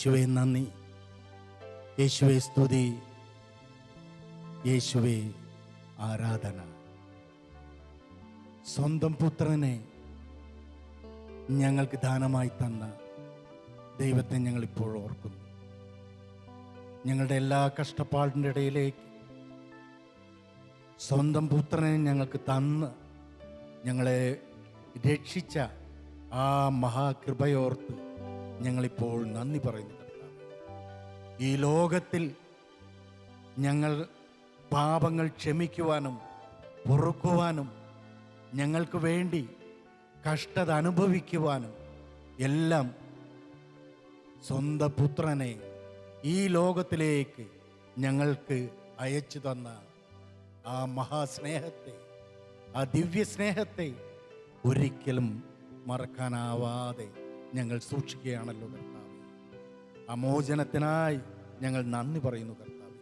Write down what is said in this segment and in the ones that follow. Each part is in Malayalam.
യേശുവെ നന്ദി. യേശുവെ സ്തുതി. യേശുവെ ആരാധന. സ്വന്തം പുത്രനെ ഞങ്ങൾക്ക് ദാനമായി തന്ന ദൈവത്തെ ഞങ്ങൾ ഇപ്പോൾ ഓർക്കുന്നു. ഞങ്ങളുടെ എല്ലാ കഷ്ടപ്പാടിന്റെ ഇടയിലേക്ക് സ്വന്തം പുത്രനെ ഞങ്ങൾക്ക് തന്ന് ഞങ്ങളെ രക്ഷിച്ച ആ മഹാകൃപയോർത്ത് ഞങ്ങളിപ്പോൾ നന്ദി പറയുന്നു ഈ ലോകത്തിൽ ഞങ്ങൾ പാപങ്ങൾ ക്ഷമിക്കുവാനും പൊറുക്കുവാനും ഞങ്ങൾക്ക് വേണ്ടി കഷ്ടത അനുഭവിക്കുവാനും എല്ലാം സ്വന്തം പുത്രനെ ഈ ലോകത്തിലേക്ക് ഞങ്ങൾക്ക് അയച്ചു തന്ന ആ മഹാസ്നേഹത്തെ ആ ദിവ്യസ്നേഹത്തെ ഒരിക്കലും മറക്കാനാവാതെ ഞങ്ങൾ സൂക്ഷിക്കുകയാണല്ലോ കർത്താവ്. അമോചനത്തിനായി ഞങ്ങൾ നന്ദി പറയുന്നു കർത്താവ്.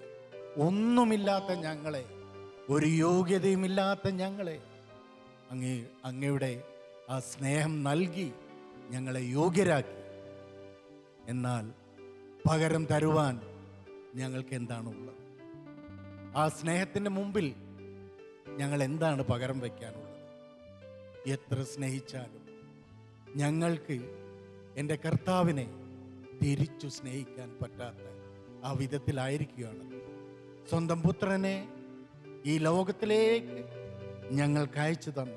ഒന്നുമില്ലാത്ത ഞങ്ങളെ ഒരു യോഗ്യതയുമില്ലാത്ത ഞങ്ങളെ അങ്ങേ അങ്ങയുടെ ആ സ്നേഹം നൽകി ഞങ്ങളെ യോഗ്യരാക്കി. എന്നാൽ പകരം തരുവാൻ ഞങ്ങൾക്ക് എന്താണ് എന്താണുള്ളത് ആ സ്നേഹത്തിന്റെ മുമ്പിൽ ഞങ്ങൾ എന്താണ് പകരം വയ്ക്കാനുള്ളത്? എത്ര സ്നേഹിച്ചാലും ഞങ്ങൾക്ക് എന്റെ കർത്താവിനെ തിരിച്ചു സ്നേഹിക്കാൻ പറ്റാത്ത ആ വിധത്തിലായിരിക്കുകയാണ്. സ്വന്തം പുത്രനെ ഈ ലോകത്തിലേക്ക് ഞങ്ങൾ അയച്ചു തന്ന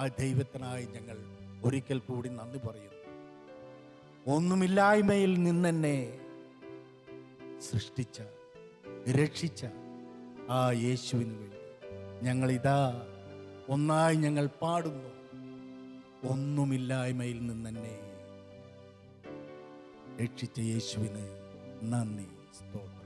ആ ദൈവത്തിനായി ഞങ്ങൾ ഒരിക്കൽ കൂടി നന്ദി പറയുന്നു. ഒന്നുമില്ലായ്മയിൽ നിന്നെന്നെ സൃഷ്ടിച്ച രക്ഷിച്ച ആ യേശുവിന് വേണ്ടി ഞങ്ങൾ ഇതാ ഒന്നായി ഞങ്ങൾ പാടുന്നു. ഒന്നുമില്ലായ്മയിൽ നിന്നെന്നെ രക്ഷിച്ച യേശുവിന് നന്ദി. സ്തോത്രം.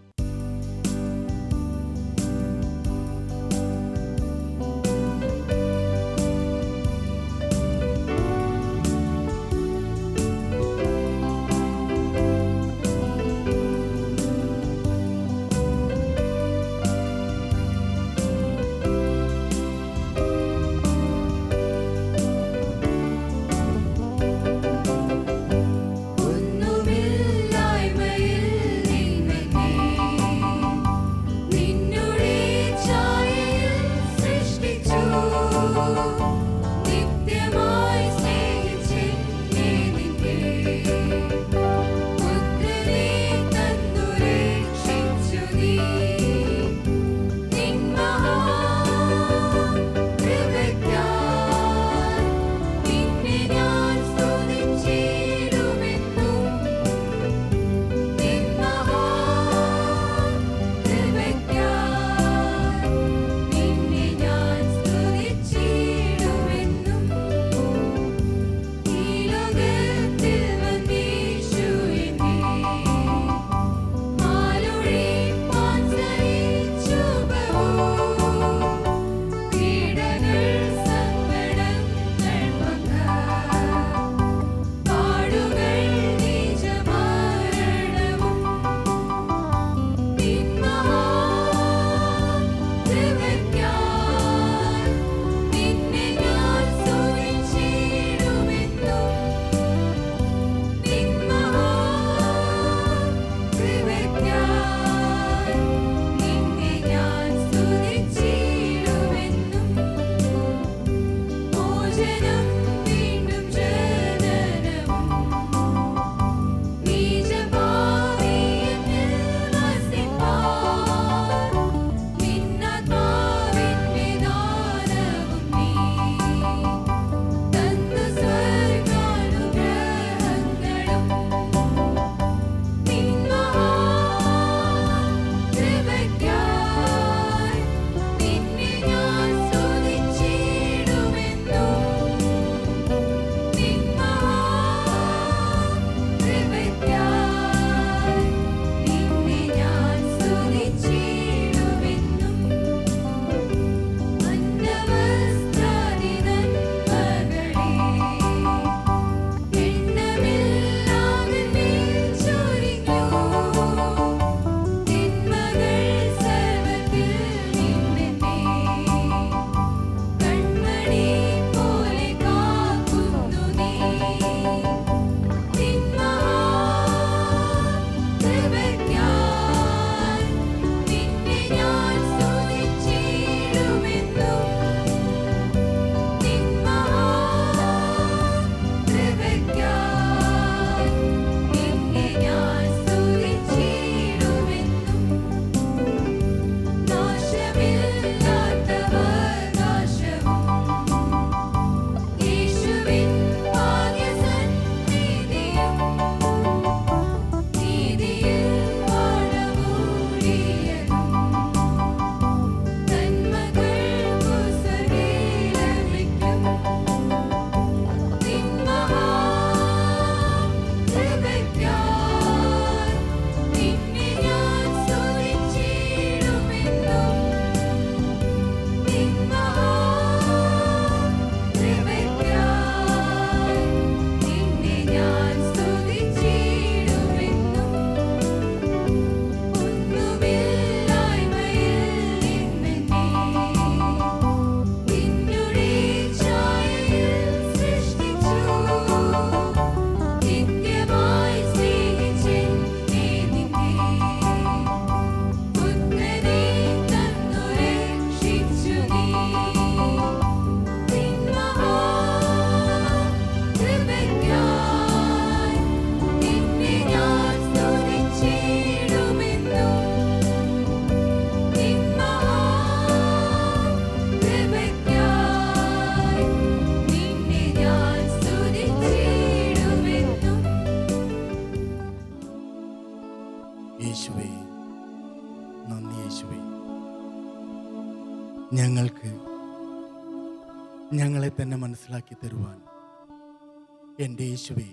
എന്റെ യേശുവേ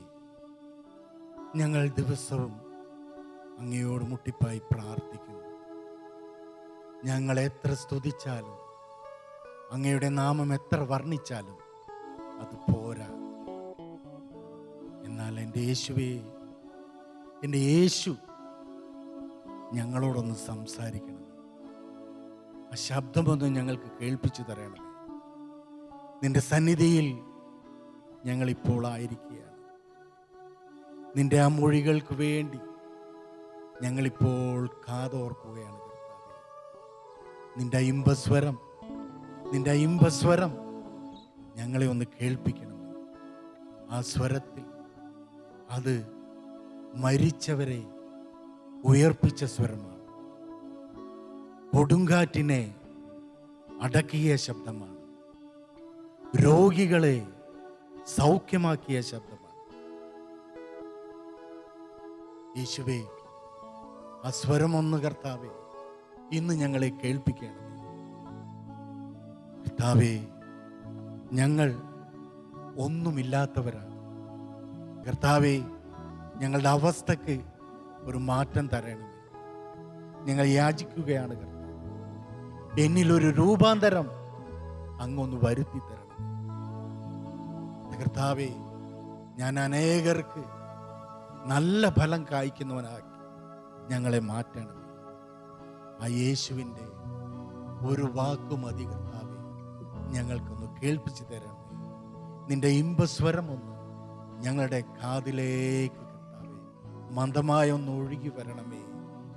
ഞങ്ങൾ ദിവസവും അങ്ങയോട് മുട്ടിപ്പായി പ്രാർത്ഥിക്കുന്നു. ഞങ്ങൾ എത്ര സ്തുതിച്ചാലും അങ്ങയുടെ നാമം എത്ര വർണിച്ചാലും അത് പോരാ. എന്നാൽ എന്റെ യേശുവേ എന്റെ യേശു ഞങ്ങളോടൊന്ന് സംസാരിക്കണം. ആ ശബ്ദമൊന്നും ഞങ്ങൾക്ക് കേൾപ്പിച്ചു തരണം നിന്റെ സന്നിധിയിൽ ഞങ്ങളിപ്പോൾ ആയിരിക്കുകയാണ്. നിന്റെ ആ മൊഴികൾക്ക് വേണ്ടി ഞങ്ങളിപ്പോൾ കാതോർക്കുകയാണ് നിന്റെ ഇമ്പസ്വരം നിന്റെ ഇമ്പസ്വരം ഞങ്ങളെ ഒന്ന് കേൾപ്പിക്കണം ആ സ്വരത്തിൽ അത് മരിച്ചവരെ ഉയർപ്പിച്ച സ്വരമാണ്. കൊടുങ്കാറ്റിനെ അടക്കിയ ശബ്ദമാണ്. രോഗികളെ സൗഖ്യമാക്കിയ ശബ്ദമാണ്. യേശുവേ ആ സ്വരമൊന്ന് കർത്താവേ ഇന്ന് ഞങ്ങളെ കേൾപ്പിക്കണം കർത്താവേ ഞങ്ങൾ ഒന്നുമില്ലാത്തവരാണ്. കർത്താവേ ഞങ്ങളുടെ അവസ്ഥക്ക് ഒരു മാറ്റം തരണം ഞങ്ങൾ യാചിക്കുകയാണ് കർത്താവ്. എന്നിലൊരു രൂപാന്തരം അങ്ങൊന്ന് വരുത്തി തരണം കർത്താവേ ഞാൻ അനേകർക്ക് നല്ല ഫലം കായ്ക്കുന്നവനാക്കി ഞങ്ങളെ മാറ്റണം. ആ യേശുവിന്റെ ഒരു വാക്ക് മതി കർത്താവേ ഞങ്ങൾക്കൊന്ന് കേൾപ്പിച്ചു തരണമേ. നിന്റെ ഇമ്പസ്വരം ഒന്ന് ഞങ്ങളുടെ കാതിലേക്ക് കർത്താവേ മന്ദമായ ഒന്ന് ഒഴുകി വരണമേ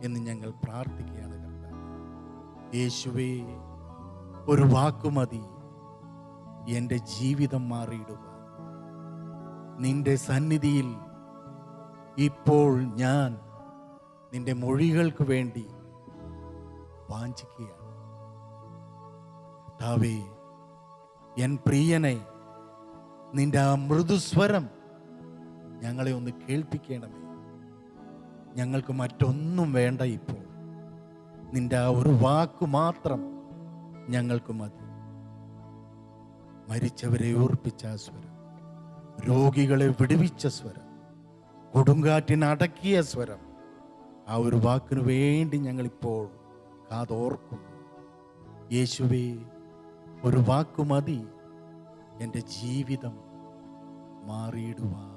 എന്ന് ഞങ്ങൾ പ്രാർത്ഥിക്കുകയാണ് കർത്താവേ. യേശുവേ ഒരു വാക്കുമതി എന്റെ ജീവിതം മാറിയിടുക നിന്റെ സന്നിധിയിൽ ഇപ്പോൾ ഞാൻ നിന്റെ മൊഴികൾക്ക് വേണ്ടി വാഞ്ചിക്കുകയാണ്. താവേ എൻ പ്രിയനെ നിന്റെ ആ മൃദുസ്വരം ഞങ്ങളെ ഒന്ന് കേൾപ്പിക്കണമേ. ഞങ്ങൾക്ക് മറ്റൊന്നും വേണ്ട ഇപ്പോൾ. നിന്റെ ആ ഒരു വാക്ക് മാത്രം ഞങ്ങൾക്ക് മതി. മരിച്ചവരെ ഓർപ്പിച്ച ആ സ്വരം. രോഗികളെ വിടുവിച്ച സ്വരം കൊടുങ്കാറ്റിന് അടക്കിയ സ്വരം ആ ഒരു വാക്കിന് വേണ്ടി ഞങ്ങളിപ്പോൾ കാതോർക്കുന്നു. യേശുവേ ഒരു വാക്കു മതി എന്റെ ജീവിതം മാറിയിടുവാൻ.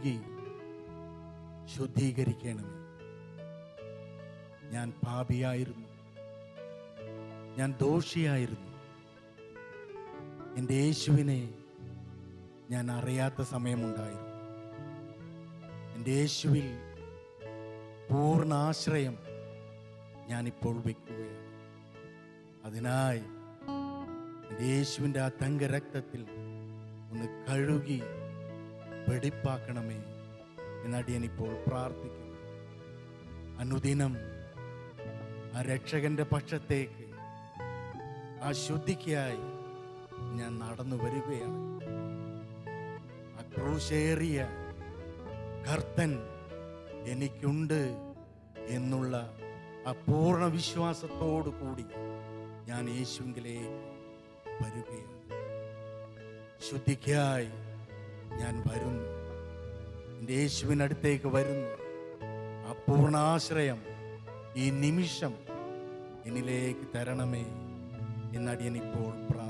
കഴുകി ശുദ്ധീകരിക്കണമേ. ഞാൻ പാപിയായിരുന്നു. ഞാൻ ദോഷിയായിരുന്നു. എന്റെ യേശുവിനെ ഞാൻ അറിയാത്ത സമയമുണ്ടായിരുന്നു. എന്റെ യേശുവിൽ പൂർണ ആശ്രയം ഞാനിപ്പോൾ വയ്ക്കുകയാണ് അതിനായി എന്റെ യേശുവിന്റെ ആ തങ്കരക്തത്തിൽ ഒന്ന് കഴുകി വെടിപ്പാക്കണമേ എന്നടിയനിപ്പോൾ പ്രാർത്ഥിക്കുന്നു. അനുദിനം ആ രക്ഷകന്റെ പക്ഷത്തേക്ക് ആ ശുദ്ധിക്കായി ഞാൻ നടന്നു വരികയാണ്. ആ ക്രൂശേറിയ കർത്തൻ എനിക്കുണ്ട് എന്നുള്ള ആ പൂർണ വിശ്വാസത്തോടു കൂടി ഞാൻ യേശുങ്കിലേക്ക് വരികയാണ്. ശുദ്ധിക്കായി ഞാൻ വരുന്നു. എന്റെ യേശുവിനടുത്തേക്ക് വരുന്നു. ആ പൂർണാശ്രയം ഈ നിമിഷം എന്നിലേക്ക് തരണമേ. എന്നടിയനിപ്പോൾ പ്രാ